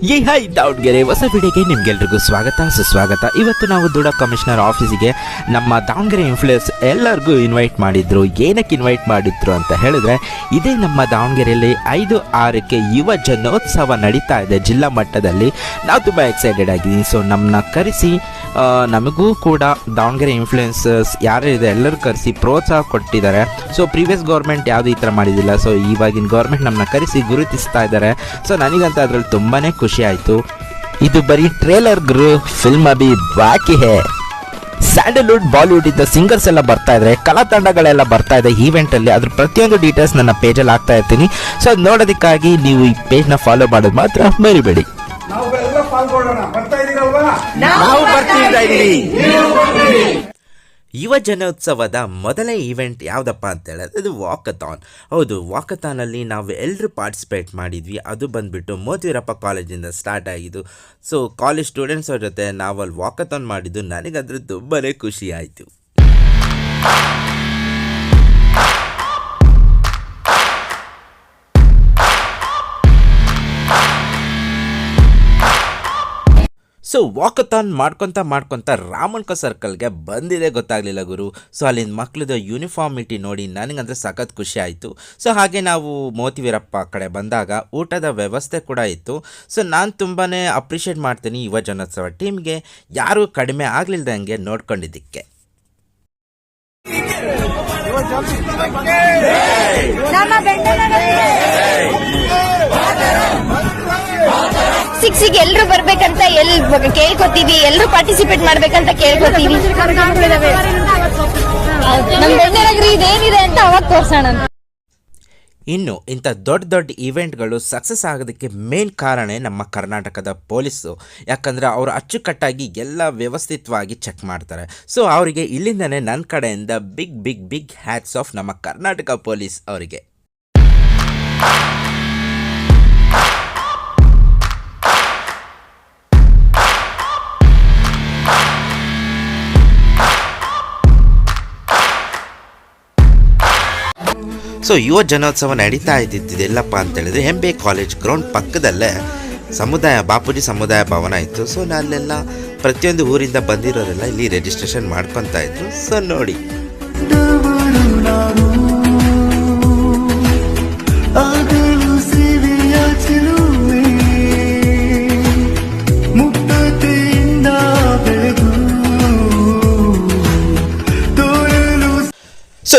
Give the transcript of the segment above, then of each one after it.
ಏ ಹೈ ದಾವಣಗೆರೆ ಹೊಸ ವಿಡಿಯೋಗೆ ನಿಮ್ಗೆಲ್ರಿಗೂ ಸ್ವಾಗತ, ಸುಸ್ವಾಗತ. ಇವತ್ತು ನಾವು ದೂಡ ಕಮಿಷನರ್ ಆಫೀಸಿಗೆ ನಮ್ಮ ದಾವಣಗೆರೆ ಇನ್ಫ್ಲೂಯೆನ್ಸ್ ಎಲ್ಲರಿಗೂ ಇನ್ವೈಟ್ ಮಾಡಿದ್ರು. ಏನಕ್ಕೆ ಇನ್ವೈಟ್ ಮಾಡಿದ್ರು ಅಂತ ಹೇಳಿದ್ರೆ, ಇದೇ ನಮ್ಮ ದಾವಣಗೆರೆಯಲ್ಲಿ ಐದು, ಆರಕ್ಕೆ ಯುವ ಜನೋತ್ಸವ ನಡೀತಾ ಇದೆ ಜಿಲ್ಲಾ ಮಟ್ಟದಲ್ಲಿ. ನಾವು ತುಂಬ ಎಕ್ಸೈಟೆಡ್ ಆಗಿದ್ದೀನಿ ಸೊ ನಮ್ಮನ್ನ ಕರೆಸಿ ನಮಗೂ ಕೂಡ ದಾವಣಗೆರೆ ಇನ್ಫ್ಲೂಯೆನ್ಸಸ್ ಯಾರಿದೆ ಎಲ್ಲರೂ ಕರೆಸಿ ಪ್ರೋತ್ಸಾಹ ಕೊಟ್ಟಿದ್ದಾರೆ. ಸೊ ಪ್ರೀವಿಯಸ್ ಗೌರ್ಮೆಂಟ್ ಯಾವುದು ಈ ಥರ ಮಾಡಿದ್ದಿಲ್ಲ. ಸೊ ಇವಾಗಿನ ಗೌರ್ಮೆಂಟ್ ನಮ್ಮನ್ನ ಕರೆಸಿ ಗುರುತಿಸ್ತಾ ಇದ್ದಾರೆ. ಸೊ ನನಗಂತ ಅದರಲ್ಲಿ ತುಂಬಾ ಖುಷಿ ಆಯಿತು. ಇದು ಬರೀ ಟ್ರೇಲರ್ ಗುರು ಫಿಲ್ಮ್ ಅಭಿ ಬಾಕಿ ಹೇ. ಸ್ಯಾಂಡಲ್ವುಡ್ ಬಾಲಿವುಡ್ ಇದ್ದ ಸಿಂಗರ್ಸ್ ಎಲ್ಲ ಬರ್ತಾ ಇದ್ರೆ ಕಲಾ ತಂಡಗಳೆಲ್ಲ ಬರ್ತಾ ಇದೆ ಈವೆಂಟ್ ಅಲ್ಲಿ ಅದ್ರ ಪ್ರತಿಯೊಂದು ಡೀಟೇಲ್ಸ್ ನನ್ನ ಪೇಜಲ್ಲಿ ಹಾಕ್ತಾ ಇರ್ತೀನಿ. ಸೊ ಅದು ನೋಡೋದಕ್ಕಾಗಿ ನೀವು ಈ ಪೇಜ್ನ ಫಾಲೋ ಮಾಡೋದು ಮಾತ್ರ ಮರಿಬೇಡಿ. ನಾವು ಬರ್ತಾ ಯುವ ಜನೋತ್ಸವದ ಮೊದಲೇ ಈವೆಂಟ್ ಯಾವುದಪ್ಪ ಅಂತ ಹೇಳಿದ್ರೆ ಅದು ವಾಕಥಾನ್ ಹೌದು ವಾಕಥಾನಲ್ಲಿ ನಾವು ಎಲ್ಲರೂ ಪಾರ್ಟಿಸಿಪೇಟ್ ಮಾಡಿದ್ವಿ. ಅದು ಬಂದುಬಿಟ್ಟು ಮೋತಿವೀರಪ್ಪ ಕಾಲೇಜಿಂದ ಸ್ಟಾರ್ಟ್ ಆಗಿದ್ದು. ಸೊ ಕಾಲೇಜ್ ಸ್ಟೂಡೆಂಟ್ಸ್ ಅವ್ರ ಜೊತೆ ನಾವು ಅಲ್ಲಿ ವಾಕಥಾನ್ ಮಾಡಿದ್ದು. ನನಗಂದ್ರೆ ತುಂಬಾ ಖುಷಿ ಆಯಿತು. ಸೊ ವಾಕಥಾನ್ ಮಾಡ್ಕೊತ ಮಾಡ್ಕೊತ ರಾಮನ್ಕ ಸರ್ಕಲ್ಗೆ ಬಂದಿದೆ ಗೊತ್ತಾಗಲಿಲ್ಲ ಗುರು. ಸೊ ಅಲ್ಲಿನ ಮಕ್ಳದ ಯೂನಿಫಾರ್ಮಿಟಿ ನೋಡಿ ನನಗಂದರೆ ಸಖತ್ ಖುಷಿ ಆಯಿತು. ಸೊ ಹಾಗೆ ನಾವು ಮೋತಿ ವೀರಪ್ಪ ಕಡೆ ಬಂದಾಗ ಊಟದ ವ್ಯವಸ್ಥೆ ಕೂಡ ಇತ್ತು. ಸೊ ನಾನು ತುಂಬಾ ಅಪ್ರಿಷಿಯೇಟ್ ಮಾಡ್ತೀನಿ ಯುವ ಜನೋತ್ಸವ ಟೀಮ್ಗೆ. ಯಾರೂ ಕಡಿಮೆ ಆಗಲಿಲ್ಲದಂಗೆ ನೋಡ್ಕೊಂಡಿದ್ದಕ್ಕೆ. ನಮ್ಮ ಸಿಕ್ಸಿಗೆ ಎಲ್ರು ಬರ್ಬೇಕಂತ ಎಲ್ ಕೇಳ್ಕೊತೀವಿ, ಎಲ್ರು ಪಾರ್ಟಿಸಿಪೇಟ್ ಮಾಡ್ಬೇಕಂತ ಕೇಳ್ಕೊತೀವಿ. ನಮ್ ಇದೇನಿದೆ ಅಂತ ಅವಾಗ ತೋರ್ಸೋಣ ಇನ್ನು ಇಂಥ ದೊಡ್ಡ ದೊಡ್ಡ ಇವೆಂಟ್ಗಳು ಸಕ್ಸಸ್ ಆಗೋದಕ್ಕೆ ಮೇನ್ ಕಾರಣ ನಮ್ಮ ಕರ್ನಾಟಕದ ಪೊಲೀಸು. ಯಾಕಂದರೆ ಅವರು ಅಚ್ಚುಕಟ್ಟಾಗಿ ಎಲ್ಲ ವ್ಯವಸ್ಥಿತವಾಗಿ ಚೆಕ್ ಮಾಡ್ತಾರೆ. ಸೊ ಅವರಿಗೆ ಇಲ್ಲಿಂದನೇ ನನ್ನ ಕಡೆಯಿಂದ big big big hats off ನಮ್ಮ ಕರ್ನಾಟಕ ಪೊಲೀಸ್ ಅವರಿಗೆ. ಸೊ ಯುವ ಜನೋತ್ಸವ ನಡೀತಾ ಇದ್ದಿದ್ದೆಲ್ಲಪ್ಪ ಅಂತ ಹೇಳಿದ್ರೆ ಎಂ ಬಿ ಕಾಲೇಜ್ ಗ್ರೌಂಡ್ ಪಕ್ಕದಲ್ಲೇ ಸಮುದಾಯ, ಬಾಪೂಜಿ ಸಮುದಾಯ ಭವನ ಇತ್ತು. ಸೊ ಅಲ್ಲೆಲ್ಲ ಪ್ರತಿಯೊಂದು ಊರಿಂದ ಬಂದಿರೋರೆಲ್ಲ ಇಲ್ಲಿ ರಿಜಿಸ್ಟ್ರೇಷನ್ ಮಾಡ್ಕೊತಾ ಇದ್ರು. ಸೊ ನೋಡಿ.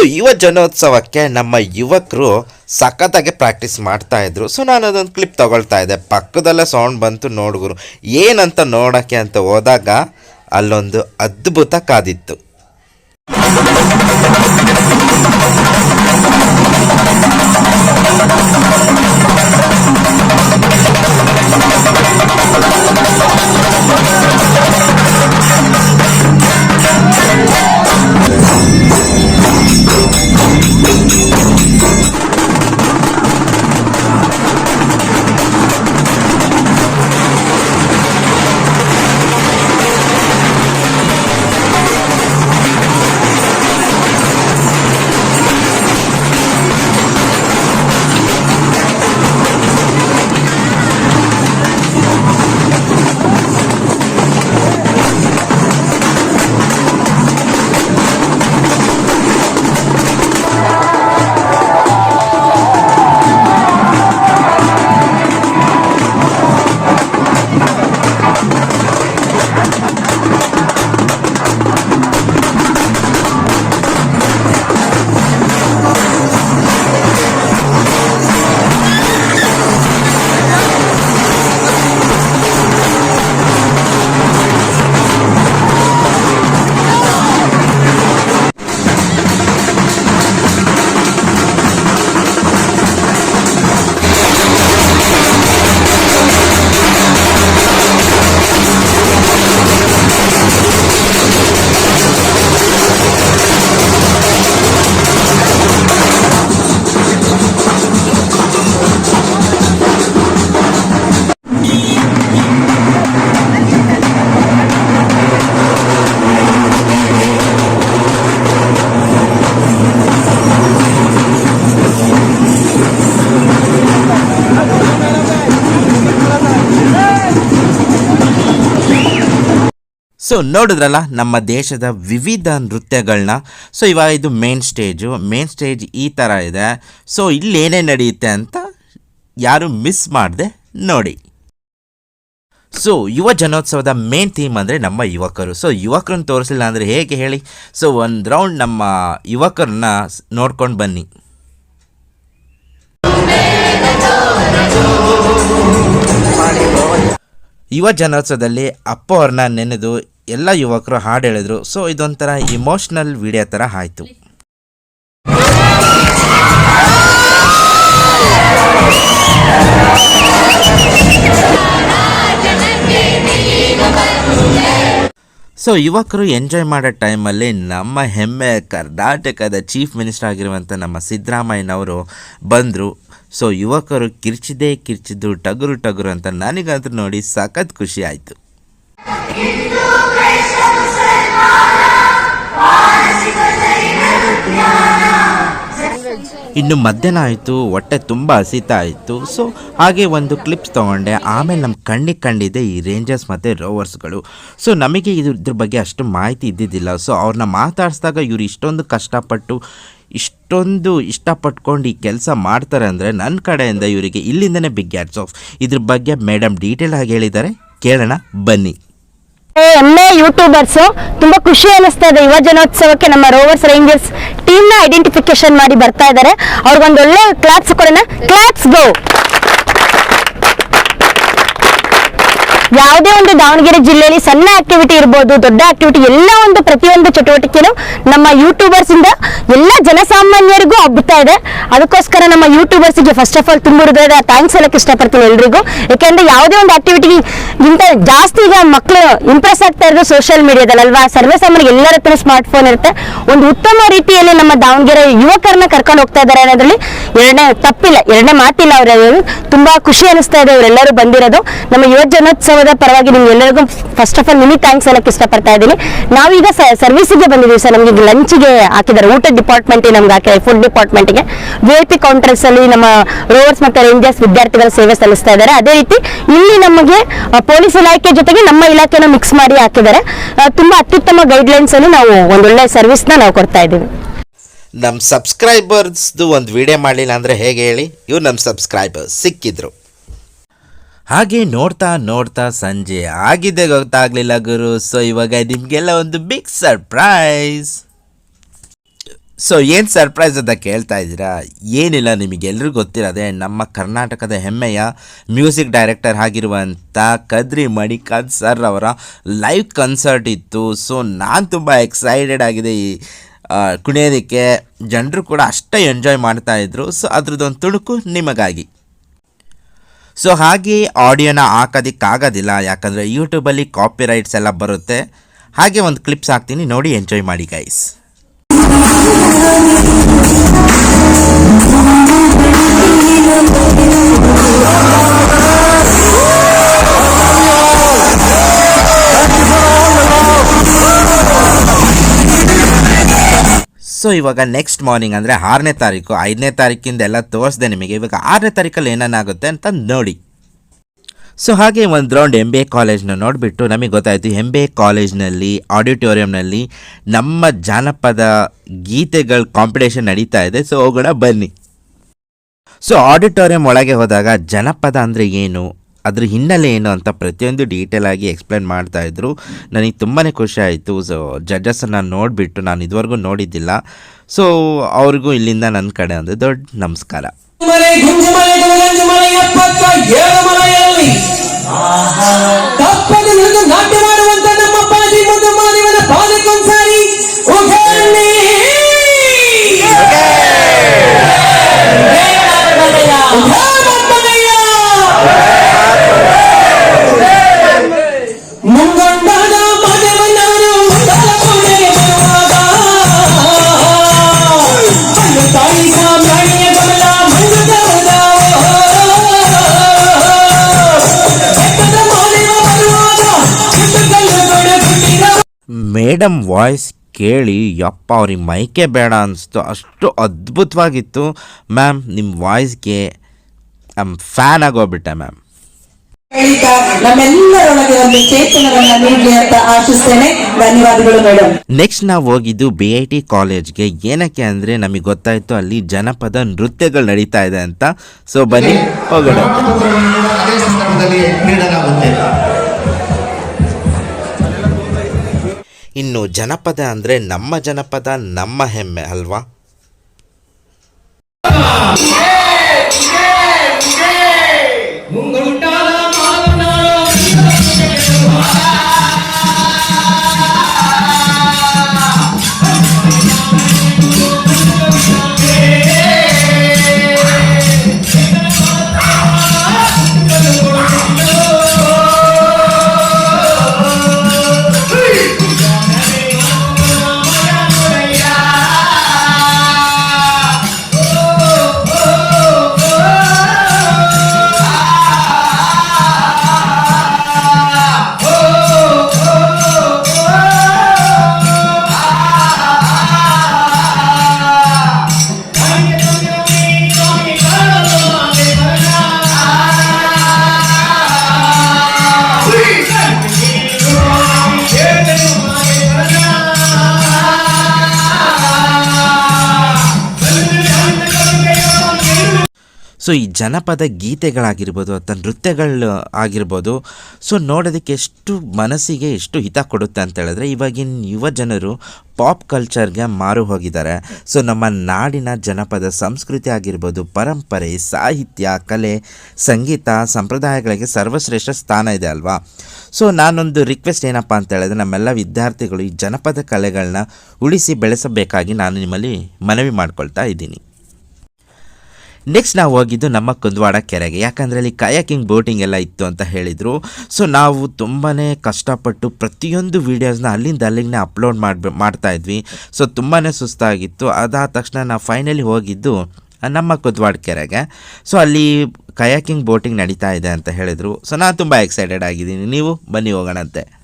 ಯುವ ಜನೋತ್ಸವಕ್ಕೆ ನಮ್ಮ ಯುವಕರು ಸಖತ್ತಾಗಿ ಪ್ರಾಕ್ಟೀಸ್ ಮಾಡ್ತಾ ಇದ್ರು. ಸೊ ನಾನು ಅದೊಂದು ಕ್ಲಿಪ್ ತಗೊಳ್ತಾ ಇದ್ದೆ. ಪಕ್ಕದಲ್ಲೇ ಸೌಂಡ್ ಬಂತು. ನೋಡಿಗರು ಏನಂತ ನೋಡೋಕ್ಕೆ ಅಂತ ಹೋದಾಗ ಅಲ್ಲೊಂದು ಅದ್ಭುತ ಕಾದಿತ್ತು. ಸೊ ನೋಡಿದ್ರಲ್ಲ, ನಮ್ಮ ದೇಶದ ವಿವಿಧ ನೃತ್ಯಗಳನ್ನ ಸೊ ಇವಾಗ ಇದು ಮೇನ್ ಸ್ಟೇಜು ಮೇನ್ ಸ್ಟೇಜ್ ಈ ಥರ ಇದೆ. ಸೊ ಇಲ್ಲಿ ಏನೇ ನಡೆಯುತ್ತೆ ಅಂತ ಯಾರು ಮಿಸ್ ಮಾಡದೆ ನೋಡಿ. ಸೊ ಯುವ ಜನೋತ್ಸವದ ಮೇನ್ ಥೀಮ್ ಅಂದರೆ ನಮ್ಮ ಯುವಕರು. ಸೊ ಯುವಕರನ್ನು ತೋರಿಸಿಲ್ಲ ಅಂದರೆ ಹೇಗೆ ಹೇಳಿ? ಸೊ ಒಂದು ರೌಂಡ್ ನಮ್ಮ ಯುವಕರನ್ನ ನೋಡ್ಕೊಂಡು ಬನ್ನಿ. ಯುವ ಜನೋತ್ಸವದಲ್ಲಿ ಅಪ್ಪ ಅವ್ರನ್ನ ನೆನೆದು ಎಲ್ಲ ಯುವಕರು ಹಾಡು ಹೇಳಿದ್ರು ಸೊ ಇದೊಂಥರ ಇಮೋಷ್ನಲ್ ವಿಡಿಯೋ ಥರ ಆಯಿತು. ಸೊ ಯುವಕರು ಎಂಜಾಯ್ ಮಾಡೋ ಟೈಮಲ್ಲಿ ನಮ್ಮ ಹೆಮ್ಮೆ ಕರ್ನಾಟಕದ ಚೀಫ್ ಮಿನಿಸ್ಟರ್ ಆಗಿರುವಂಥ ನಮ್ಮ ಸಿದ್ದರಾಮಯ್ಯನವರು ಬಂದರು. ಸೊ ಯುವಕರು ಕಿರ್ಚಿದೇ ಕಿರ್ಚಿದ್ದು ಟಗರು ಟಗರು ಅಂತ ನನಗಂತೂ ನೋಡಿ ಸಖತ್ ಖುಷಿ ಆಯಿತು. ಇನ್ನು ಮಧ್ಯಾಹ್ನ ಆಯಿತು, ಹೊಟ್ಟೆ ತುಂಬ ಹಸಿತಾ ಇತ್ತು. ಸೊ ಹಾಗೆ ಒಂದು ಕ್ಲಿಪ್ಸ್ ತೊಗೊಂಡೆ. ಆಮೇಲೆ ನಮ್ಮ ಕಣ್ಣಿಗೆ ಕಂಡಿದೆ ಈ ರೇಂಜರ್ಸ್ ಮತ್ತು ರೋವರ್ಸ್ಗಳು ಸೊ ನಮಗೆ ಇದು ಇದ್ರ ಬಗ್ಗೆ ಅಷ್ಟು ಮಾಹಿತಿ ಇದ್ದಿದ್ದಿಲ್ಲ. ಸೊ ಅವ್ರನ್ನ ಮಾತಾಡಿಸಿದಾಗ ಇವರು ಇಷ್ಟೊಂದು ಕಷ್ಟಪಟ್ಟು, ಇಷ್ಟೊಂದು ಇಷ್ಟಪಟ್ಕೊಂಡು ಈ ಕೆಲಸ ಮಾಡ್ತಾರೆ ಅಂದರೆ ನನ್ನ ಕಡೆಯಿಂದ ಇವರಿಗೆ ಇಲ್ಲಿಂದನೇ ಬಿಗ್ ಗ್ಯಾಟ್ಸ್ ಆಫ್ ಇದ್ರ ಬಗ್ಗೆ ಮೇಡಮ್ ಡೀಟೇಲ್ ಆಗಿ ಹೇಳಿದ್ದಾರೆ. ಕೇಳೋಣ, ಬನ್ನಿ. ಎಮ್ಮೆ ಯೂಟ್ಯೂಬರ್ಸ್ ತುಂಬಾ ಖುಷಿ ಅನಿಸ್ತಾ ಇದೆ. ಯುವ ಜನೋತ್ಸವಕ್ಕೆ ನಮ್ಮ ರೋವರ್ಸ್ ರೇಂಜರ್ಸ್ ಟೀಮ್ನ ಐಡೆಂಟಿಫಿಕೇಶನ್ ಮಾಡಿ ಬರ್ತಾ ಇದ್ದಾರೆ. ಅವ್ರಿಗೊಂದು ಒಳ್ಳೆ ಕ್ಲಾಪ್ಸ್ ಕೊಡೋಣ. ಕ್ಲಾಪ್ಸ್ ಗೋ ಯಾವುದೇ ಒಂದು ದಾವಣಗೆರೆ ಜಿಲ್ಲೆಯಲ್ಲಿ ಸಣ್ಣ ಆಕ್ಟಿವಿಟಿ ಇರ್ಬೋದು, ದೊಡ್ಡ ಆಕ್ಟಿವಿಟಿ ಎಲ್ಲ ಒಂದು ಪ್ರತಿಯೊಂದು ಚಟುವಟಿಕೆನೂ ನಮ್ಮ ಯೂಟ್ಯೂಬರ್ಸ್ ಇಂದ ಎಲ್ಲ ಜನಸಾಮಾನ್ಯರಿಗೂ ಹಬ್ಬುತ್ತಾ ಇದೆ. ಅದಕ್ಕೋಸ್ಕರ ನಮ್ಮ ಯೂಟ್ಯೂಬರ್ಸ್ಗೆ ಫಸ್ಟ್ ಆಫ್ ಆಲ್ ತುಂಬ ಥ್ಯಾಂಕ್ಸ್ ಹೇಳಕ್ಕೆ ಇಷ್ಟಪಡ್ತೀನಿ ಎಲ್ರಿಗೂ. ಯಾಕೆಂದ್ರೆ ಯಾವುದೇ ಒಂದು ಆಕ್ಟಿವಿಟಿ ಇಂತ ಜಾಸ್ತಿ ಈಗ ಮಕ್ಕಳು ಇಂಪ್ರೆಸ್ ಆಗ್ತಾ ಇರೋದು ಸೋಷಿಯಲ್ ಮೀಡಿಯಾದಲ್ಲಿ ಅಲ್ವಾ? ಸರ್ವೇ ಸಾಮಾನ್ಯ ಎಲ್ಲರ ಹತ್ರ ಸ್ಮಾರ್ಟ್ ಫೋನ್ ಇರುತ್ತೆ. ಒಂದು ಉತ್ತಮ ರೀತಿಯಲ್ಲಿ ನಮ್ಮ ದಾವಣಗೆರೆ ಯುವಕರನ್ನ ಕರ್ಕೊಂಡು ಹೋಗ್ತಾ ಇದ್ದಾರೆ ಅನ್ನೋದ್ರಲ್ಲಿ ಎರಡನೇ ತಪ್ಪಿಲ್ಲ, ಎರಡನೇ ಮಾತಿಲ್ಲ ಅವ್ರ ತುಂಬಾ ಖುಷಿ ಅನಿಸ್ತಾ ಇದೆ ಅವರೆಲ್ಲರೂ ಬಂದಿರೋದು. ನಮ್ಮ ಯುವ ಜನೋತ್ಸವದ ಪರವಾಗಿ ನಿಮ್ಗೆಲ್ಲರಿಗೂ ಫಸ್ಟ್ ಆಫ್ ಆಲ್ ನಿಮಗೆ ಥ್ಯಾಂಕ್ಸ್ ಹೇಳಕ್ಕೆ ಇಷ್ಟಪಡ್ತಾ ಇದ್ದೀನಿ. ನಾವೀಗ ಸರ್ವಿಸಿಗೆ ಬಂದಿದ್ದೀವಿ ಸರ್ ನಮಗೆ ಲಂಚ್ಗೆ ಹಾಕಿದ್ದಾರೆ. ಊಟ ಡಿಪಾರ್ಟ್ಮೆಂಟ್ ನಮ್ಗೆ ಹಾಕಿದ್ದಾರೆ ಫುಡ್ ಡಿಪಾರ್ಟ್ಮೆಂಟ್ಗೆ ವಿ ಐ ಪಿ ಕೌಂಟರ್ಸ್ ಅಲ್ಲಿ ನಮ್ಮ ರೋವರ್ಸ್ ಮತ್ತು ರೇಂಜರ್ಸ್ ವಿದ್ಯಾರ್ಥಿಗಳ ಸೇವೆ ಸಲ್ಲಿಸ್ತಾ ಇದ್ದಾರೆ. ಅದೇ ರೀತಿ ಇಲ್ಲಿ ನಮಗೆ ಪೊಲೀಸ್ ಇಲಾಖೆ ಜೊತೆಗೆ ನಮ್ಮ ಇಲಾಖೆನ ಮಿಕ್ಸ್ ಮಾಡಿ ಹಾಕಿದ್ದಾರೆ. ತುಂಬಾ ಅತ್ಯುತ್ತಮ ಗೈಡ್ಲೈನ್ಸ್ ಅಲ್ಲಿ ನಾವು ಒಂದೊಳ್ಳೆ ಸರ್ವಿಸ್ನ ನಾವು ಕೊಡ್ತಾ ಇದ್ದೀವಿ. ನಮ್ಮ ಸಬ್ಸ್ಕ್ರೈಬರ್ಸ್ದು ಒಂದು ವಿಡಿಯೋ ಮಾಡಲಿಲ್ಲ ಅಂದರೆ ಹೇಗೆ ಹೇಳಿ? ಇವ್ರು ನಮ್ಮ ಸಬ್ಸ್ಕ್ರೈಬರ್ಸ್ ಸಿಕ್ಕಿದ್ರು. ಹಾಗೆ ನೋಡ್ತಾ ನೋಡ್ತಾ ಸಂಜೆ ಆಗಿದೆ ಗೊತ್ತಾಗ್ಲಿಲ್ಲ ಗುರು. ಸೊ ಇವಾಗ ನಿಮಗೆಲ್ಲ ಒಂದು ಬಿಗ್ ಸರ್ಪ್ರೈಸ್ ಸೊ ಏನು ಸರ್ಪ್ರೈಸ್ ಅಂತ ಕೇಳ್ತಾ ಇದ್ದೀರಾ? ಏನಿಲ್ಲ ನಿಮಗೆಲ್ಲರಿಗೂ ಗೊತ್ತಿರೋದೆ ನಮ್ಮ ಕರ್ನಾಟಕದ ಹೆಮ್ಮೆಯ ಮ್ಯೂಸಿಕ್ ಡೈರೆಕ್ಟರ್ ಆಗಿರುವಂಥ ಕದ್ರಿ ಮಣಿಕಾಂತ್ ಸರ್ ಅವರ ಲೈವ್ ಕನ್ಸರ್ಟ್ ಇತ್ತು. ಸೊ ನಾನು ತುಂಬ ಎಕ್ಸೈಟೆಡ್ ಆಗಿದೆ ಈ ಕುಣಿಯೋದಕ್ಕೆ. ಜನರು ಕೂಡ ಅಷ್ಟೇ ಎಂಜಾಯ್ ಮಾಡ್ತಾ ಇದ್ರು. ಸೊ ಅದ್ರದ್ದೊಂದು ತುಣುಕು ನಿಮಗಾಗಿ. ಸೊ ಹಾಗೆ ಆಡಿಯೋನ ಹಾಕೋದಕ್ಕಾಗೋದಿಲ್ಲ. ಯಾಕಂದರೆ ಯೂಟ್ಯೂಬಲ್ಲಿ ಕಾಪಿ ರೈಟ್ಸ್ ಎಲ್ಲ ಬರುತ್ತೆ. ಹಾಗೆ ಒಂದು ಕ್ಲಿಪ್ಸ್ ಹಾಕ್ತೀನಿ. ನೋಡಿ ಎಂಜಾಯ್ ಮಾಡಿ ಗೈಸ್ ಸೊ ಇವಾಗ ನೆಕ್ಸ್ಟ್ ಮಾರ್ನಿಂಗ್ ಅಂದರೆ ಆರನೇ ತಾರೀಕು, ಐದನೇ ತಾರೀಕಿಂದ ಎಲ್ಲ ತೋರಿಸ್ದೆ ನಿಮಗೆ. ಇವಾಗ ಆರನೇ ತಾರೀಕಲ್ಲಿ ಏನೇನಾಗುತ್ತೆ ಅಂತ ನೋಡಿ. ಸೊ ಹಾಗೆ ಒಂದು ರೌಂಡ್ ಎಂ ಬಿ ಎ ಕಾಲೇಜ್ನ ನೋಡಿಬಿಟ್ಟು ನಮಗೆ ಗೊತ್ತಾಯಿತು ಎಂ ಬಿ ಎ ಕಾಲೇಜ್ನಲ್ಲಿ ಆಡಿಟೋರಿಯಂನಲ್ಲಿ ನಮ್ಮ ಜಾನಪದ ಗೀತೆಗಳ ಕಾಂಪಿಟೇಷನ್ ನಡೀತಾ ಇದೆ. ಸೊ ಹೋಗೋಣ ಬನ್ನಿ. ಸೊ ಆಡಿಟೋರಿಯಂ ಒಳಗೆ ಹೋದಾಗ ಜನಪದ ಅಂದರೆ ಏನು? ಅದ್ರ ಹಿನ್ನೆಲೆ ಏನು ಅಂತ ಪ್ರತಿಯೊಂದು ಡೀಟೇಲ್ ಆಗಿ ಎಕ್ಸ್ಪ್ಲೇನ್ ಮಾಡ್ತಾ ಇದ್ರು. ನನಗೆ ತುಂಬಾ ಖುಷಿ ಆಯಿತು. ಸೊ ಜಡ್ಜಸ್ಸನ್ನು ನೋಡಿಬಿಟ್ಟು ನಾನು ಇದುವರೆಗೂ ನೋಡಿದ್ದಿಲ್ಲ. ಸೊ ಅವ್ರಿಗೂ ಇಲ್ಲಿಂದ ನನ್ನ ಕಡೆ ಒಂದು ದೊಡ್ಡ ನಮಸ್ಕಾರ. ಮೇಡಮ್ ವಾಯ್ಸ್ ಕೇಳಿ ಯಪ್ಪ ಅವ್ರಿಗೆ ಮೈಕೆ ಬೇಡ ಅನಿಸ್ತು. ಅಷ್ಟು ಅದ್ಭುತವಾಗಿತ್ತು. ಮ್ಯಾಮ್ ನಿಮ್ಮ ವಾಯ್ಸ್ಗೆ ಐಮ್ ಫ್ಯಾನ್ ಆಗೋಗ್ಬಿಟ್ಟೆ ಮ್ಯಾಮ್. ನೆಕ್ಸ್ಟ್ ನಾವು ಹೋಗಿದ್ದು ಬಿ ಐ ಟಿ ಕಾಲೇಜ್ಗೆ ಏನಕ್ಕೆ ಅಂದ್ರೆ ನಮಗೆ ಗೊತ್ತಾಯ್ತು ಅಲ್ಲಿ ಜನಪದ ನೃತ್ಯಗಳು ನಡೀತಾ ಇದೆ ಅಂತ. ಸೊ ಬನ್ನಿ ಹೋಗೋಣ. ಇನ್ನು ಜನಪದ ಅಂದರೆ ನಮ್ಮ ಜನಪದ ನಮ್ಮ ಹೆಮ್ಮೆ ಅಲ್ವಾ? ಸೊ ಈ ಜನಪದ ಗೀತೆಗಳಾಗಿರ್ಬೋದು ಅಥವಾ ನೃತ್ಯಗಳು ಆಗಿರ್ಬೋದು ಸೊ ನೋಡೋದಕ್ಕೆ ಎಷ್ಟು ಮನಸ್ಸಿಗೆ ಎಷ್ಟು ಹಿತ ಕೊಡುತ್ತೆ ಅಂತ ಹೇಳಿದ್ರೆ, ಇವಾಗಿನ ಯುವ ಜನರು ಪಾಪ್ ಕಲ್ಚರ್ಗೆ ಮಾರು ಹೋಗಿದ್ದಾರೆ. ಸೊ ನಮ್ಮ ನಾಡಿನ ಜನಪದ ಸಂಸ್ಕೃತಿ ಆಗಿರ್ಬೋದು, ಪರಂಪರೆ, ಸಾಹಿತ್ಯ, ಕಲೆ, ಸಂಗೀತ, ಸಂಪ್ರದಾಯಗಳಿಗೆ ಸರ್ವಶ್ರೇಷ್ಠ ಸ್ಥಾನ ಇದೆ ಅಲ್ವಾ? ಸೊ ನಾನೊಂದು ರಿಕ್ವೆಸ್ಟ್ ಏನಪ್ಪ ಅಂತ ಹೇಳಿದ್ರೆ, ನಮ್ಮೆಲ್ಲ ವಿದ್ಯಾರ್ಥಿಗಳು ಈ ಜನಪದ ಕಲೆಗಳನ್ನ ಉಳಿಸಿ ಬೆಳೆಸಬೇಕಾಗಿ ನಾನು ನಿಮ್ಮಲ್ಲಿ ಮನವಿ ಮಾಡ್ಕೊಳ್ತಾ ಇದ್ದೀನಿ. ನೆಕ್ಸ್ಟ್ ನಾವು ಹೋಗಿದ್ದು ನಮ್ಮ ಕುಂದವಾಡ ಕೆರೆಗೆ. ಯಾಕಂದರೆ ಅಲ್ಲಿ ಕಯಾಕಿಂಗ್ ಬೋಟಿಂಗ್ ಎಲ್ಲ ಇತ್ತು ಅಂತ ಹೇಳಿದರು. ಸೊ ನಾವು ತುಂಬಾ ಕಷ್ಟಪಟ್ಟು ಪ್ರತಿಯೊಂದು ವೀಡಿಯೋಸ್ನ ಅಲ್ಲಿಂದ ಅಲ್ಲಿಗೆ ಅಪ್ಲೋಡ್ ಮಾಡಿ ಮಾಡ್ತಾ ಇದ್ವಿ. ಸೊ ತುಂಬಾ ಸುಸ್ತಾಗಿತ್ತು. ಅದಾದ ತಕ್ಷಣ ನಾವು ಫೈನಲಿ ಹೋಗಿದ್ದು ನಮ್ಮ ಕುದ್ವಾಡ ಕೆರೆಗೆ. ಸೊ ಅಲ್ಲಿ ಕಯಾಕಿಂಗ್ ಬೋಟಿಂಗ್ ನಡೀತಾ ಇದೆ ಅಂತ ಹೇಳಿದರು. ಸೊ ನಾನು ತುಂಬ ಎಕ್ಸೈಟೆಡ್ ಆಗಿದ್ದೀನಿ. ನೀವು ಬನ್ನಿ ಹೋಗೋಣಂತೆ.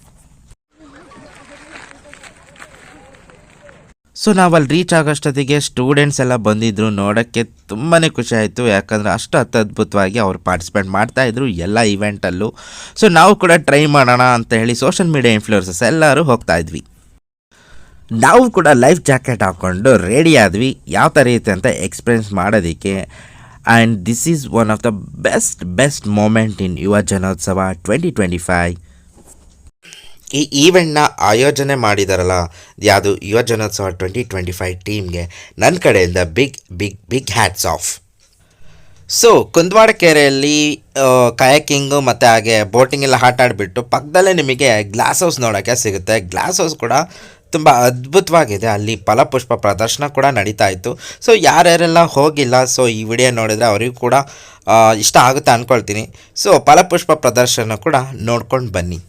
ಸೊ ನಾವು ಅಲ್ಲಿ ರೀಚ್ ಆಗೋಷ್ಟೊತ್ತಿಗೆ ಸ್ಟೂಡೆಂಟ್ಸ್ ಎಲ್ಲ ಬಂದಿದ್ದರು ನೋಡೋಕ್ಕೆ ತುಂಬಾ ಖುಷಿ ಆಯಿತು. ಯಾಕಂದರೆ ಅಷ್ಟು ಅತ್ಯದ್ಭುತವಾಗಿ ಅವರು ಪಾರ್ಟಿಸಿಪೇಟ್ ಮಾಡ್ತಾಯಿದ್ರು ಎಲ್ಲ ಇವೆಂಟಲ್ಲೂ ಸೊ ನಾವು ಕೂಡ ಟ್ರೈ ಮಾಡೋಣ ಅಂತ ಹೇಳಿ ಸೋಷಲ್ ಮೀಡಿಯಾ ಇನ್ಫ್ಲೂಯನ್ಸಸ್ ಎಲ್ಲರೂ ಹೋಗ್ತಾ ಇದ್ವಿ. ನಾವು ಕೂಡ ಲೈಫ್ ಜಾಕೆಟ್ ಹಾಕ್ಕೊಂಡು ರೆಡಿ ಆದ್ವಿ. ಯಾವ ಥರ ಇರುತ್ತೆ ಅಂತ ಎಕ್ಸ್ಪೀರಿಯನ್ಸ್ ಮಾಡೋದಕ್ಕೆ. And this is one of the best best moment in Yuva Janotsava twenty twenty five ಈ ಈವೆಂಟ್ನ ಆಯೋಜನೆ ಮಾಡಿದಾರಲ್ಲ, ಯಾವುದು ಯುವಜನೋತ್ಸವ ಟ್ವೆಂಟಿ ಟ್ವೆಂಟಿ ಫೈವ್ ಟೀಮ್ಗೆ ನನ್ನ ಕಡೆಯಿಂದ big big big hats off so Kundawada ಕೆರೆಯಲ್ಲಿ ಕಯಾಕಿಂಗು ಮತ್ತು ಹಾಗೆ ಬೋಟಿಂಗ್ ಎಲ್ಲ ಆಟ ಆಡಿಬಿಟ್ಟು ಪಕ್ಕದಲ್ಲೇ ನಿಮಗೆ ಗ್ಲಾಸ್ ಹೌಸ್ ನೋಡೋಕ್ಕೆ ಸಿಗುತ್ತೆ. ಗ್ಲಾಸ್ ಹೌಸ್ ಕೂಡ ತುಂಬ ಅದ್ಭುತವಾಗಿದೆ. ಅಲ್ಲಿ ಫಲಪುಷ್ಪ ಪ್ರದರ್ಶನ ಕೂಡ ನಡೀತಾ ಇತ್ತು. ಸೊ ಯಾರ್ಯಾರೆಲ್ಲ ಹೋಗಿಲ್ಲ ಸೊ ಈ ವಿಡಿಯೋ ನೋಡಿದರೆ ಅವರಿಗೂ ಕೂಡ ಇಷ್ಟ ಆಗುತ್ತೆ ಅಂದ್ಕೊಳ್ತೀನಿ ಸೊ ಫಲಪುಷ್ಪ ಪ್ರದರ್ಶನ ಕೂಡ ನೋಡ್ಕೊಂಡು ಬನ್ನಿ.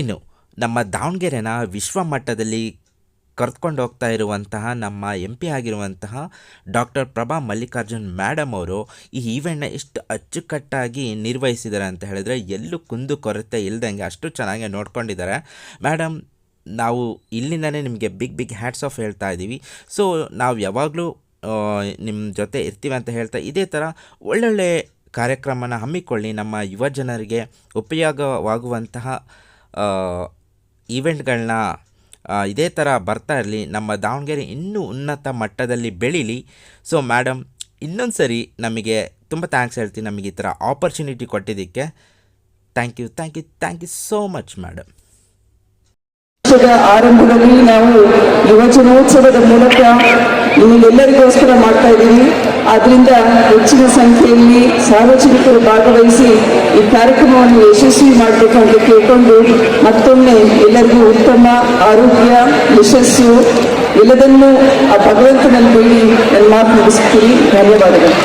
ಇನ್ನು ನಮ್ಮ ದಾವಣಗೆರೆನ ವಿಶ್ವ ಮಟ್ಟದಲ್ಲಿ ಕರೆದುಕೊಂಡು ಹೋಗ್ತಾ ಇರುವಂತಹ, ನಮ್ಮ ಎಂ ಪಿ ಆಗಿರುವಂತಹ ಡಾಕ್ಟರ್ ಪ್ರಭಾ ಮಲ್ಲಿಕಾರ್ಜುನ್ ಮೇಡಮ್ ಅವರು ಈ ಈವೆಂಟ್ನ ಎಷ್ಟು ಅಚ್ಚುಕಟ್ಟಾಗಿ ನಿರ್ವಹಿಸಿದ್ದಾರೆ ಅಂತ ಹೇಳಿದ್ರೆ ಎಲ್ಲೂ ಕುಂದು ಕೊರತೆ ಇಲ್ದಂಗೆ ಅಷ್ಟು ಚೆನ್ನಾಗಿ ನೋಡ್ಕೊಂಡಿದ್ದಾರೆ. ಮೇಡಮ್ ನಾವು ಇಲ್ಲಿಂದನೇ ನಿಮಗೆ ಬಿಗ್ ಬಿಗ್ ಹ್ಯಾಟ್ಸ್ ಆಫ್ ಹೇಳ್ತಾ ಇದ್ದೀವಿ. ಸೊ ನಾವು ಯಾವಾಗಲೂ ನಿಮ್ಮ ಜೊತೆ ಇರ್ತೀವಿ ಅಂತ ಹೇಳ್ತಾ ಇದೇ ಥರ ಒಳ್ಳೊಳ್ಳೆ ಕಾರ್ಯಕ್ರಮನ ಹಮ್ಮಿಕೊಳ್ಳಿ. ನಮ್ಮ ಯುವ ಜನರಿಗೆ ಉಪಯೋಗವಾಗುವಂತಹ ಈವೆಂಟ್ಗಳನ್ನ ಇದೇ ಥರ ಬರ್ತಾ ಇರಲಿ, ನಮ್ಮ ದಾವಣಗೆರೆ ಇನ್ನೂ ಉನ್ನತ ಮಟ್ಟದಲ್ಲಿ ಬೆಳೀಲಿ. ಸೊ ಮೇಡಮ್ ಇನ್ನೊಂದು ಸರಿ ನಮಗೆ ತುಂಬ ಥ್ಯಾಂಕ್ಸ್ ಹೇಳ್ತೀನಿ ನಮಗೆ ಈ ಥರ ಆಪರ್ಚುನಿಟಿ ಕೊಟ್ಟಿದ್ದಕ್ಕೆ. Thank you thank you thank you so much ವರ್ಷದ ಆರಂಭದಲ್ಲಿ ನಾವು ಯುವಜನೋತ್ಸವದ ಮೂಲಕ ನಿಮಗೆಲ್ಲರಿಗೋಸ್ಕರ ಮಾಡ್ತಾ ಇದ್ದೀವಿ. ಆದ್ರಿಂದ ಹೆಚ್ಚಿನ ಸಂಖ್ಯೆಯಲ್ಲಿ ಸಾರ್ವಜನಿಕರು ಭಾಗವಹಿಸಿ ಈ ಕಾರ್ಯಕ್ರಮವನ್ನು ಯಶಸ್ವಿ ಮಾಡಬೇಕಂತ ಕೇಳಿಕೊಂಡು ಮತ್ತೊಮ್ಮೆ ಎಲ್ಲರಿಗೂ ಉತ್ತಮ ಆರೋಗ್ಯ, ಯಶಸ್ಸು ಎಲ್ಲದನ್ನೂ ಆ ಭಗವಂತನಲ್ಲಿ ಬೇಡಿ ನನ್ನ ಮಾತು ಮುಗಿಸ್ತೀನಿ. ಧನ್ಯವಾದಗಳು.